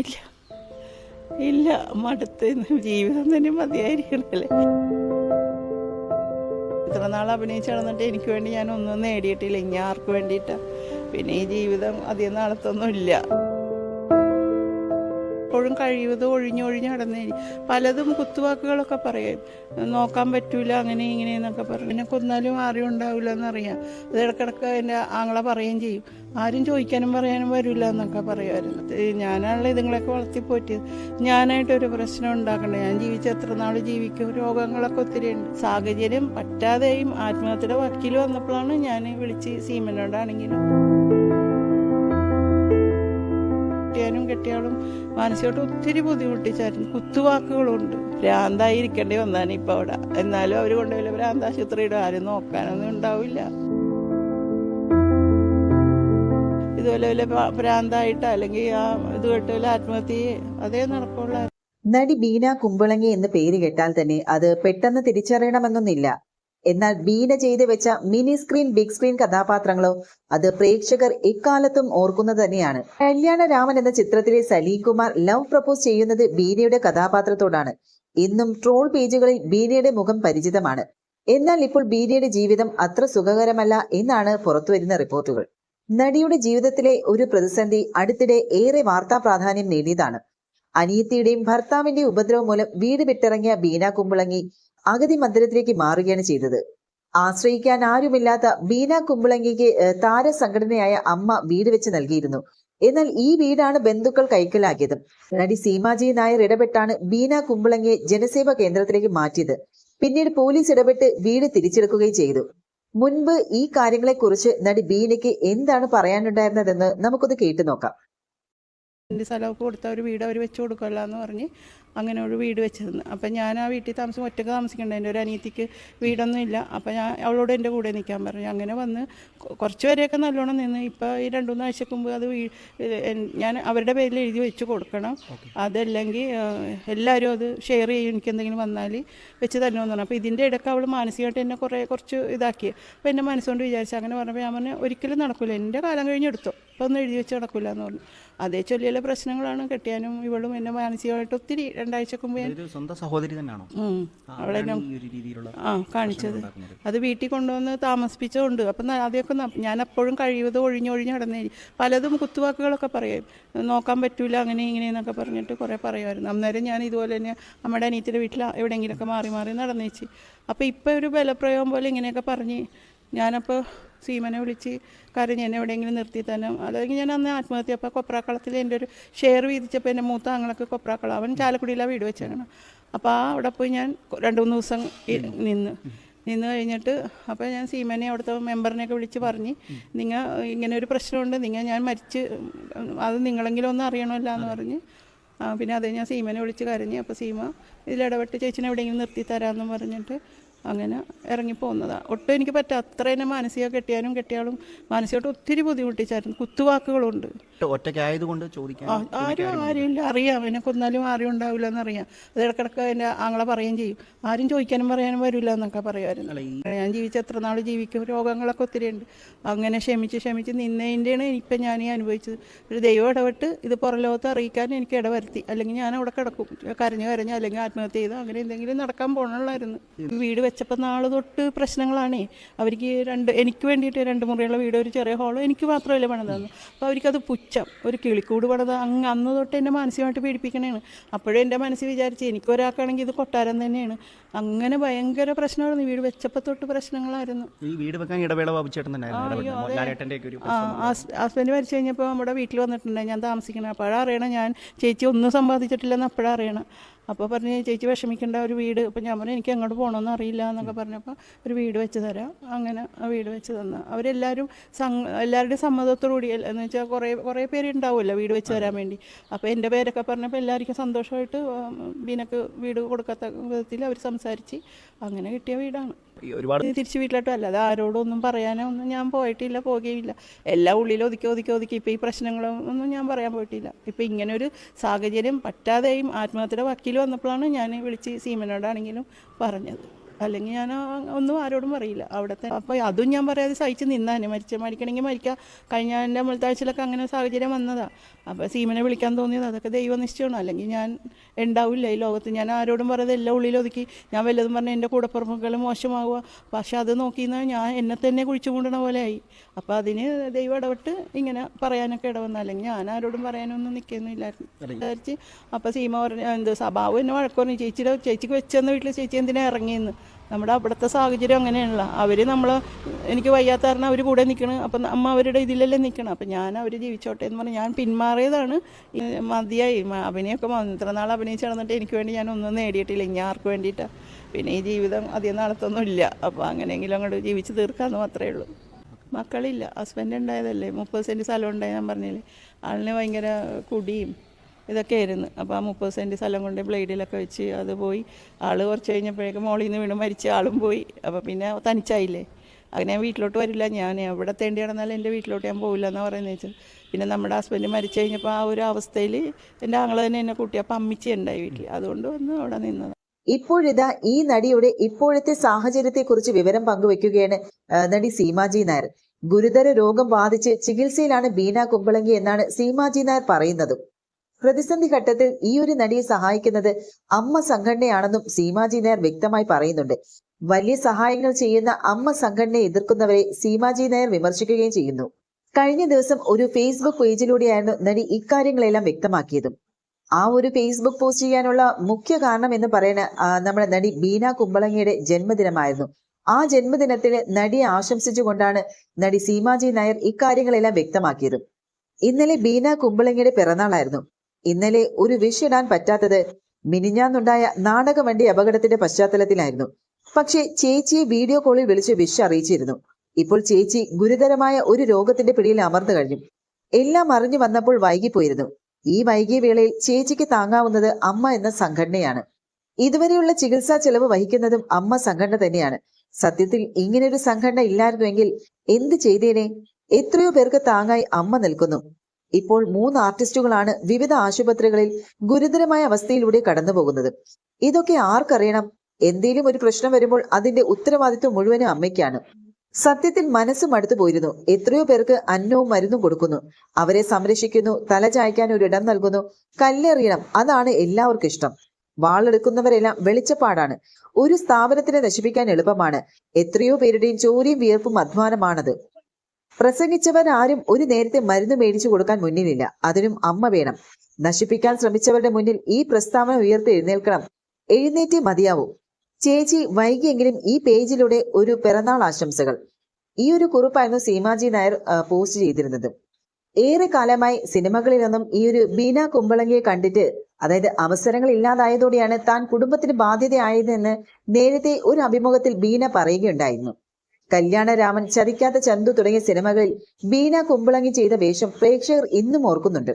ഇല്ല. ഇല്ല മടുത്ത് ജീവിതം തന്നെ മതിയായിരിക്കണല്ലേ? ഇത്ര നാൾ അഭിനയിച്ച് നടന്നിട്ട് എനിക്ക് വേണ്ടി ഞാൻ ഒന്നും നേടിയിട്ടില്ല. ഇനി ആർക്ക് വേണ്ടിയിട്ടാണ് പിന്നെ ഈ ജീവിതം അധികം നാളത്തൊന്നും ഇല്ല എപ്പോഴും കഴിയുന്നത് ഒഴിഞ്ഞൊഴിഞ്ഞ് നടന്നേ പലതും കുത്തുവാക്കുകളൊക്കെ പറയും. നോക്കാൻ പറ്റൂല അങ്ങനെ ഇങ്ങനെ എന്നൊക്കെ പറയും. പിന്നെ കൊന്നാലും ആരും ഉണ്ടാവില്ല എന്നറിയാം അത് ഇടക്കിടക്ക് എന്റെ ആങ്ങളെ പറയുകയും ചെയ്യും. ആരും ചോദിക്കാനും പറയാനും വരില്ല എന്നൊക്കെ പറയുമായിരുന്നു. ഞാനാണല്ലോ ഇതുങ്ങളൊക്കെ വളർത്തിപ്പോറ്റിയത്. ഞാനായിട്ടൊരു പ്രശ്നം ഉണ്ടാക്കണ്ട. ഞാൻ ജീവിച്ച എത്ര നാൾ ജീവിക്കും? രോഗങ്ങളൊക്കെ ഒത്തിരി ഉണ്ട്. സാഹചര്യം പറ്റാതെയും ആത്മഹത്യയുടെ വക്കീൽ വന്നപ്പോഴാണ് ഞാൻ വിളിച്ച് സീമനോടാണെങ്കിലും മാനസികമായിട്ട് ഒത്തിരി ബുദ്ധിമുട്ടിച്ചായിരുന്നു. കുത്തുവാക്കുകളുണ്ട്. ഭ്രാന്തായിരിക്കേണ്ടി വന്നാണ് ഇപ്പം അവിടെ. എന്നാലും അവർ കൊണ്ടുപോയില്ല ഭ്രാന്താശുപത്രിയുടെ ആരും നോക്കാനൊന്നും ഉണ്ടാവില്ല. ഇതുപോലെ വല്ല ഭ്രാ- ഭ്രാന്തായിട്ട് അല്ലെങ്കിൽ ആ ഇത് കേട്ട് അതേ നടക്കുള്ളൂ നടി ബീന കുമ്പളങ്ങി എന്ന് പേര് കേട്ടാൽ തന്നെ അത് പെട്ടെന്ന് തിരിച്ചറിയണമെന്നൊന്നില്ല എന്നാൽ ബീന ചെയ്തു വെച്ച മിനി സ്ക്രീൻ ബിഗ് സ്ക്രീൻ കഥാപാത്രങ്ങളോ അത് പ്രേക്ഷകർ എക്കാലത്തും ഓർക്കുന്നത് തന്നെയാണ്. കല്യാണ രാമൻ എന്ന ചിത്രത്തിലെ സലീം കുമാർ ലവ് പ്രപ്പോസ് ചെയ്യുന്നത് ബീനയുടെ കഥാപാത്രത്തോടാണ്. ഇന്നും ട്രോൾ പേജുകളിൽ ബീനയുടെ മുഖം പരിചിതമാണ്. എന്നാൽ ഇപ്പോൾ ബീനയുടെ ജീവിതം അത്ര സുഖകരമല്ല എന്നാണ് പുറത്തുവരുന്ന റിപ്പോർട്ടുകൾ. നടിയുടെ ജീവിതത്തിലെ ഒരു പ്രതിസന്ധി അടുത്തിടെ ഏറെ വാർത്താ പ്രാധാന്യം നേടിയതാണ്. അനിയത്തിയുടെയും ഭർത്താവിന്റെ ഉപദ്രവം മൂലം വീട് വിട്ടിറങ്ങിയ ബീന കുമ്പളങ്ങി അഗതി മന്ദിരത്തിലേക്ക് മാറുകയാണ് ചെയ്തത്. ആശ്രയിക്കാൻ ആരുമില്ലാത്ത ബീന കുമ്പളങ്കിക്ക് താരസംഘടനയായ അമ്മ വീട് വെച്ച് നൽകിയിരുന്നു. എന്നാൽ ഈ വീടാണ് ബന്ധുക്കൾ കൈക്കലാക്കിയത്. നടി സീമാജി നായർ ഇടപെട്ടാണ് ബീന കുമ്പളങ്ങിയെ ജനസേവ കേന്ദ്രത്തിലേക്ക് മാറ്റിയത്. പിന്നീട് പോലീസ് ഇടപെട്ട് വീട് തിരിച്ചെടുക്കുകയും ചെയ്തു. മുൻപ് ഈ കാര്യങ്ങളെക്കുറിച്ച് നടി ബീനയ്ക്ക് എന്താണ് പറയാനുണ്ടായിരുന്നതെന്ന് നമുക്കൊന്ന് കേട്ടു നോക്കാം. എന്റെ സ്ഥലമൊക്കെ കൊടുത്ത ഒരു വീട് അവർ വെച്ച് കൊടുക്കല്ല എന്ന് പറഞ്ഞ് അങ്ങനെ ഒരു വീട് വെച്ച് തന്നു അപ്പം ഞാൻ ആ വീട്ടിൽ താമസം ഒറ്റയ്ക്ക് താമസിക്കേണ്ട. എന്റെ ഒരു അനിയത്തിക്ക് വീടൊന്നും ഇല്ല. അപ്പം ഞാൻ അവളോട് എന്റെ കൂടെ നിൽക്കാൻ പറഞ്ഞു. അങ്ങനെ വന്ന് കുറച്ച് വരെയൊക്കെ നല്ലോണം നിന്ന്. ഇപ്പോൾ ഈ രണ്ട് മൂന്ന് ആഴ്ചക്ക് മുമ്പ് അത് വീ ഞാൻ അവരുടെ പേരിൽ എഴുതി വെച്ച് കൊടുക്കണം. അതല്ലെങ്കിൽ എല്ലാവരും അത് ഷെയർ ചെയ്യും. എനിക്ക് എന്തെങ്കിലും വന്നാൽ വെച്ച് തരണമെന്ന് പറഞ്ഞു. അപ്പോൾ ഇതിന്റെ ഇടയ്ക്ക് അവൾ മാനസികമായിട്ട് എന്നെ കുറേ കുറച്ച് ഇതാക്കി. അപ്പോൾ എന്റെ മനസ്സുകൊണ്ട് വിചാരിച്ചു അങ്ങനെ പറഞ്ഞപ്പോൾ ഞാൻ പറഞ്ഞു ഒരിക്കലും നടക്കില്ല എന്റെ കാലം കഴിഞ്ഞെടുത്തു. അപ്പോൾ ഒന്നും എഴുതി വെച്ച് നടക്കില്ല എന്ന് പറഞ്ഞു. അതേ ചൊല്ലിയുള്ള പ്രശ്നങ്ങളാണ് കെട്ടിയാനും ഇവളും എന്നെ മാനസികമായിട്ട് ഒത്തിരി രണ്ടാഴ്ച മുമ്പ് ഞാൻ ഇത് സ്വന്തം സഹോദരി തന്നെയാണോ? അവളെ ആ കാണിച്ചത്. അത് വീട്ടിൽ കൊണ്ടുവന്ന് താമസിപ്പിച്ചുകൊണ്ട് അപ്പം ആദ്യമൊക്കെ ഞാൻ എപ്പോഴും കഴിയുന്നത് ഒഴിഞ്ഞൊഴിഞ്ഞ് കിടന്നേ പലതും കുത്തുവാക്കുകളൊക്കെ പറയും. നോക്കാൻ പറ്റൂല അങ്ങനെ ഇങ്ങനെ എന്നൊക്കെ പറഞ്ഞിട്ട് കുറേ പറയുമായിരുന്നു. അന്നേരം ഞാൻ ഇതുപോലെ തന്നെ നമ്മുടെ അനിയത്തിന്റെ വീട്ടിൽ എവിടെയെങ്കിലുമൊക്കെ മാറി മാറി നടന്നേച്ച്. അപ്പോൾ ഇപ്പോൾ ഒരു ബലപ്രയോഗം പോലെ ഇങ്ങനെയൊക്കെ പറഞ്ഞ് ഞാനപ്പോൾ സീമനെ വിളിച്ച് കരഞ്ഞ് എന്നെ എവിടെയെങ്കിലും നിർത്തി തന്നെ അല്ലെങ്കിൽ ഞാൻ അന്ന് ആത്മഹത്യ. അപ്പോൾ കൊപ്രാക്കളത്തിൽ എന്റെ ഒരു ഷെയർ വീതിച്ചപ്പോൾ എന്റെ മൂത്ത ആങ്ങളൊക്കെ കൊപ്രാക്കളം അവൻ ചാലക്കുടിയിലാണ് വീട് വെച്ചേക്കണം. അപ്പോൾ ആ അവിടെ പോയി ഞാൻ രണ്ട് മൂന്ന് ദിവസം നിന്ന്. നിന്ന് കഴിഞ്ഞിട്ട് അപ്പോൾ ഞാൻ സീമനെ അവിടുത്തെ മെമ്പറിനെയൊക്കെ വിളിച്ച് പറഞ്ഞ് നിങ്ങൾ ഇങ്ങനെ ഒരു പ്രശ്നമുണ്ട്. നിങ്ങൾ ഞാൻ മരിച്ച് അത് നിങ്ങളെങ്കിലും ഒന്നും അറിയണമല്ല എന്ന് പറഞ്ഞ്. പിന്നെ അതേ ഞാൻ സീമനെ വിളിച്ച് കരഞ്ഞ് അപ്പോൾ സീമ ഇതിലിടപെട്ട് ചേച്ചിനെ എവിടെയെങ്കിലും നിർത്തി തരാമെന്ന് പറഞ്ഞിട്ട് അങ്ങനെ ഇറങ്ങിപ്പോകുന്നതാണ് ഒട്ടും എനിക്ക് പറ്റാ. അത്ര തന്നെ മാനസിക കെട്ടിയാനും കെട്ടിയാലും മാനസികമായിട്ട് ഒത്തിരി ബുദ്ധിമുട്ടിച്ചായിരുന്നു. കുത്തുവാക്കുകളുണ്ട്. ഒറ്റയ്ക്കായതുകൊണ്ട് ചോദിക്കാൻ ആരും ആരും ഇല്ല അറിയാം. എന്നെ കൊന്നാലും ആരും ഉണ്ടാവില്ല എന്നറിയാം അത് ഇടക്കിടക്ക് എന്റെ ആങ്ങളെ പറയുകയും ചെയ്യും. ആരും ചോദിക്കാനും പറയാനും വരില്ല എന്നൊക്കെ പറയുമായിരുന്നു. ഞാൻ ജീവിച്ച എത്ര നാൾ ജീവിക്കും. രോഗങ്ങളൊക്കെ ഒത്തിരി ഉണ്ട്. അങ്ങനെ ക്ഷമിച്ച് ക്ഷമിച്ച് നിന്നതിന്റെയാണ് ഇപ്പം ഞാൻ ഈ അനുഭവിച്ചത്. ഒരു ദൈവം ഇടപെട്ട് ഇത് പുറലോകത്ത് അറിയിക്കാൻ എനിക്ക് ഇടവരുത്തി. അല്ലെങ്കിൽ ഞാൻ അവിടെ കിടക്കും. കരഞ്ഞ് കരഞ്ഞ് അല്ലെങ്കിൽ ആത്മഹത്യ ചെയ്ത് അങ്ങനെ എന്തെങ്കിലും നടക്കാൻ പോകണമായിരുന്നു വീട് വെച്ചപ്പോൾ നാളെ തൊട്ട് പ്രശ്നങ്ങളാണേ. അവർക്ക് രണ്ട് എനിക്ക് വേണ്ടിയിട്ട് രണ്ട് മുറിയുള്ള വീട് ഒരു ചെറിയ ഹോൾ എനിക്ക് മാത്രമല്ല പണിതന്നു. അപ്പോൾ അവർക്കത് പുച്ഛം. ഒരു കിളിക്കൂട് പണിത് അങ്ങ് അന്ന് തൊട്ട് എന്നെ മാനസികമായിട്ട് പീഡിപ്പിക്കണേണ്. അപ്പോഴും എന്റെ മനസ്സിൽ വിചാരിച്ച് എനിക്കൊരാൾക്കാണെങ്കിൽ ഇത് കൊട്ടാരം തന്നെയാണ്. അങ്ങനെ ഭയങ്കര പ്രശ്നമായിരുന്നു. വീട് വെച്ചപ്പോൾ തൊട്ട് പ്രശ്നങ്ങളായിരുന്നു. ഈ വീട് വെക്കാൻ ഇടവേള ആ ഹസ്ബൻഡ് മരിച്ചു കഴിഞ്ഞപ്പോൾ നമ്മുടെ വീട്ടിൽ വന്നിട്ടുണ്ടായി ഞാൻ താമസിക്കണം. അപ്പോഴാണ് അറിയണം ഞാൻ ചേച്ചി ഒന്നും സമ്പാദിച്ചിട്ടില്ലെന്ന് അപ്പോഴാണ് അറിയണം. അപ്പോൾ പറഞ്ഞ് ചേച്ചി വിഷമിക്കേണ്ട ഒരു വീട്. അപ്പോൾ ഞാൻ പറഞ്ഞു എനിക്ക് എങ്ങോട്ട് പോകണമെന്ന് അറിയില്ല എന്നൊക്കെ പറഞ്ഞപ്പോൾ ഒരു വീട് വെച്ച് തരാം. അങ്ങനെ ആ വീട് വെച്ച് തന്നു. അവരെല്ലാവരും സം എല്ലാവരുടെയും സമ്മതത്തോടുകൂടി കൂടി എന്ന് വെച്ചാൽ കുറേ കുറേ പേര് ഉണ്ടാവുമല്ലോ വീട് വെച്ച് തരാൻ വേണ്ടി. അപ്പോൾ എന്റെ പേരൊക്കെ പറഞ്ഞപ്പോൾ എല്ലാവർക്കും സന്തോഷമായിട്ട് ബീനക്ക് വീട് കൊടുക്കാത്ത വിധത്തിൽ അവർ സംസാരിച്ച് അങ്ങനെ കിട്ടിയ വീടാണ്. ഒരുപാട് തിരിച്ച് വീട്ടിലോട്ടും അല്ലാതെ ആരോടും ഒന്നും പറയാനോ ഒന്നും ഞാൻ പോയിട്ടില്ല പോകുകയില്ല എല്ലാ ഉള്ളിൽ ഒതുക്കി ഒതുക്കി ഒതുക്കി ഇപ്പോൾ ഈ പ്രശ്നങ്ങളും ഒന്നും ഞാൻ പറയാൻ പോയിട്ടില്ല. ഇപ്പോൾ ഇങ്ങനെ ഒരു സാഹചര്യം പറ്റാതെയും ആത്മഹത്യയുടെ വക്കീൽ വന്നപ്പോഴാണ് ഞാൻ വിളിച്ച് സീമനോടാണെങ്കിലും പറഞ്ഞത്. അല്ലെങ്കിൽ ഞാൻ ഒന്നും ആരോടും പറയില്ല. അവിടുത്തെ അപ്പോൾ അതും ഞാൻ പറയാതെ സഹിച്ച് നിന്നാനെ മരിച്ച മരിക്കണമെങ്കിൽ മരിക്കാം. കഴിഞ്ഞ എന്റെ അമ്പലത്താഴ്ചയിലൊക്കെ അങ്ങനെ സാഹചര്യം വന്നതാണ് അപ്പോൾ സീമനെ വിളിക്കാൻ തോന്നിയത് അതൊക്കെ ദൈവനിശ്ചയമാണ്. അല്ലെങ്കിൽ ഞാൻ ഉണ്ടാവില്ല ഈ ലോകത്ത്. ഞാൻ ആരോടും പറയാതെ എല്ലാം ഉള്ളിലൊതുക്കി ഞാൻ വല്ലതും പറഞ്ഞാൽ എന്റെ കൂടപ്പുറപ്പുകൾ മോശമാവുക. പക്ഷെ അത് നോക്കിയെന്നാൽ ഞാൻ എന്നെ തന്നെ കുഴിച്ചു മൂടണ പോലെ ആയി. അപ്പോൾ അതിന് ദൈവം ഇടപെട്ട് ഇങ്ങനെ പറയാനൊക്കെ ഇടവന്ന. അല്ലെങ്കിൽ ഞാൻ ആരോടും പറയാനൊന്നും നിൽക്കുന്നില്ലായിരുന്നു വിചാരിച്ച് അപ്പോൾ സീമ പറഞ്ഞു എന്ത് സഭാവ് എന്നെ വഴക്കുറഞ്ഞു ചേച്ചിയുടെ ചേച്ചിക്ക് വെച്ചെന്ന വീട്ടിൽ ചേച്ചി എന്തിനാ ഇറങ്ങിയെന്ന്? നമ്മുടെ അവിടുത്തെ സാഹചര്യം അങ്ങനെയാണല്ലോ. അവർ നമ്മൾ എനിക്ക് വയ്യാത്ത കാരണം അവർ കൂടെ നിൽക്കണം അപ്പം അമ്മ അവരുടെ ഇതിലല്ലേ നിൽക്കണം അപ്പം ഞാൻ അവർ ജീവിച്ചോട്ടെ എന്ന് പറഞ്ഞാൽ ഞാൻ പിന്മാറിയതാണ്. മതിയായി. അഭിനയൊക്കെ ഇത്ര നാൾ അഭിനയിച്ച് നടന്നിട്ട് എനിക്ക് വേണ്ടി ഞാൻ ഒന്നും നേടിയിട്ടില്ല. ഇനി ആർക്ക് പിന്നെ ഈ ജീവിതം അധികം നാളത്തൊന്നും ഇല്ല. അപ്പോൾ അങ്ങനെയെങ്കിലും അങ്ങോട്ട് ജീവിച്ച് തീർക്കാമെന്ന് മാത്രമേ ഉള്ളൂ. മക്കളില്ല. ഹസ്ബൻഡ് ഉണ്ടായതല്ലേ? മുപ്പത് സെന്റ് സ്ഥലം ഉണ്ടായി ഞാൻ പറഞ്ഞില്ലേ? ആളിന് ഭയങ്കര കുടിയും ഇതൊക്കെ ആയിരുന്നു അപ്പോൾ ആ മുപ്പത് സെന്റ് സ്ഥലം കൊണ്ട് ബ്ലേഡിലൊക്കെ വെച്ച് അത് പോയി. ആൾ കുറച്ച് കഴിഞ്ഞപ്പോഴേക്കും മോളിൽ നിന്ന് വീണ് മരിച്ച ആളും പോയി. അപ്പോൾ പിന്നെ തനിച്ചായില്ലേ? അങ്ങനെ ഞാൻ വീട്ടിലോട്ട് വരില്ല. ഞാൻ എവിടെ തേണ്ടി നടന്നാലും എന്റെ വീട്ടിലോട്ട് ഞാൻ പോവില്ല എന്ന് പറയുന്നത് വെച്ചാൽ പിന്നെ നമ്മുടെ ഹസ്ബൻഡ് മരിച്ചു കഴിഞ്ഞപ്പോൾ ആ ഒരു അവസ്ഥയിൽ എന്റെ ആങ്ങൾ തന്നെ എന്നെ കൂട്ടി. അപ്പം അമ്മിച്ചി ഉണ്ടായി വീട്ടിൽ അതുകൊണ്ട് വന്ന് അവിടെ നിന്നത്. ഇപ്പോഴിതാ ഈ നടിയുടെ ഇപ്പോഴത്തെ സാഹചര്യത്തെക്കുറിച്ച് വിവരം പങ്കുവെക്കുകയാണ് നടി സീമാജി നായർ. ഗുരുതര രോഗം ബാധിച്ച് ചികിത്സയിലാണ് ബീന കുമ്പളങ്കി എന്നാണ് സീമാജി നായർ പറയുന്നതും. പ്രതിസന്ധി ഘട്ടത്തിൽ ഈ ഒരു നടിയെ സഹായിക്കുന്നത് അമ്മ സംഘടനയാണെന്നും സീമാജി നായർ വ്യക്തമായി പറയുന്നുണ്ട്. വലിയ സഹായങ്ങൾ ചെയ്യുന്ന അമ്മ സംഘടനയെ എതിർക്കുന്നവരെ സീമാജി നായർ വിമർശിക്കുകയും ചെയ്യുന്നു. കഴിഞ്ഞ ദിവസം ഒരു ഫേസ്ബുക്ക് പേജിലൂടെയായിരുന്നു നടി ഇക്കാര്യങ്ങളെല്ലാം വ്യക്തമാക്കിയതും. ആ ഒരു ഫേസ്ബുക്ക് പോസ്റ്റ് ചെയ്യാനുള്ള മുഖ്യ കാരണം എന്ന് പറയുന്ന നമ്മുടെ നടി ബീന കുമ്പളങ്ങിയുടെ ജന്മദിനമായിരുന്നു. ആ ജന്മദിനത്തിന് നടിയെ ആശംസിച്ചുകൊണ്ടാണ് നടി സീമാജി നായർ ഇക്കാര്യങ്ങളെല്ലാം വ്യക്തമാക്കിയത്. ഇന്നലെ ബീന കുമ്പളങ്ങിയുടെ പിറന്നാളായിരുന്നു. ഇന്നലെ ഒരു വിഷ് ഇടാൻ പറ്റാത്തത് മിനിഞ്ഞാന്നുണ്ടായ നാടകവണ്ടി അപകടത്തിന്റെ പശ്ചാത്തലത്തിലായിരുന്നു. പക്ഷേ ചേച്ചിയെ വീഡിയോ കോളിൽ വിളിച്ച് വിഷ് അറിയിച്ചിരുന്നു. ഇപ്പോൾ ചേച്ചി ഗുരുതരമായ ഒരു രോഗത്തിന്റെ പിടിയിൽ അമർന്നു കഴിഞ്ഞു. എല്ലാം അറിഞ്ഞു വന്നപ്പോൾ വൈകിപ്പോയിരുന്നു. ഈ വൈകിയ വേളയിൽ ചേച്ചിക്ക് താങ്ങാവുന്നത് അമ്മ എന്ന സംഘടനയാണ്. ഇതുവരെയുള്ള ചികിത്സാ ചെലവ് വഹിക്കുന്നതും അമ്മ സംഘടന തന്നെയാണ്. സത്യത്തിൽ ഇങ്ങനൊരു സംഘടന ഇല്ലായിരുന്നുവെങ്കിൽ എന്ത് ചെയ്തേനെ? എത്രയോ പേർക്ക് താങ്ങായി അമ്മ നിൽക്കുന്നു. ഇപ്പോൾ മൂന്ന് ആർട്ടിസ്റ്റുകളാണ് വിവിധ ആശുപത്രികളിൽ ഗുരുതരമായ അവസ്ഥയിലൂടെ കടന്നുപോകുന്നത്. ഇതൊക്കെ ആർക്കറിയണം? എന്തേലും ഒരു പ്രശ്നം വരുമ്പോൾ അതിന്റെ ഉത്തരവാദിത്വം മുഴുവനും അമ്മയ്ക്കാണ്. സത്യത്തിൽ മനസ്സും അടുത്തു പോയിരുന്നു. എത്രയോ പേർക്ക് അന്നവും മരുന്നും കൊടുക്കുന്നു. അവരെ സംരക്ഷിക്കുന്നു തല ചായ്ക്കാൻ ഒരു ഇടം നൽകുന്നു കല്ലെറിയണം. അതാണ് എല്ലാവർക്കും ഇഷ്ടം. വാളെടുക്കുന്നവരെല്ലാം വെളിച്ചപ്പാടാണ്. ഒരു സ്ഥാപനത്തിനെ നശിപ്പിക്കാൻ എളുപ്പമാണ്. എത്രയോ പേരുടെയും ചോരിയും വിയർപ്പും അധ്വാനമാണത്. പ്രസംഗിച്ചവർ ആരും ഒരു നേരത്തെ മരുന്ന് മേടിച്ചു കൊടുക്കാൻ മുന്നിലില്ല. അതിനും അമ്മ വേണം. നശിപ്പിക്കാൻ ശ്രമിച്ചവരുടെ മുന്നിൽ ഈ പ്രസ്താവന ഉയർത്തി എഴുന്നേൽക്കണം എഴുന്നേറ്റേ മതിയാവൂ. ചേച്ചി വൈകിയെങ്കിലും ഈ പേജിലൂടെ ഒരു പിറന്നാൾ ആശംസകൾ. ഈ ഒരു കുറിപ്പായിരുന്നു സീമാജി നായർ പോസ്റ്റ് ചെയ്തിരുന്നത്. ഏറെ കാലമായി സിനിമകളിലൊന്നും ഈ ഒരു ബീന കുമ്പളങ്ങിയെ കണ്ടിട്ട് അതായത് അവസരങ്ങൾ ഇല്ലാതായതോടെയാണ് താൻ കുടുംബത്തിന് ബാധ്യതയായതെന്ന് നേരത്തെ ഒരു അഭിമുഖത്തിൽ ബീന പറയുകയുണ്ടായിരുന്നു. കല്യാണരാമൻ ചതിക്കാത്ത ചന്തു തുടങ്ങിയ സിനിമകളിൽ ബീന കുമ്പളങ്ങി ചെയ്ത വേഷം പ്രേക്ഷകർ ഇന്നും ഓർക്കുന്നുണ്ട്.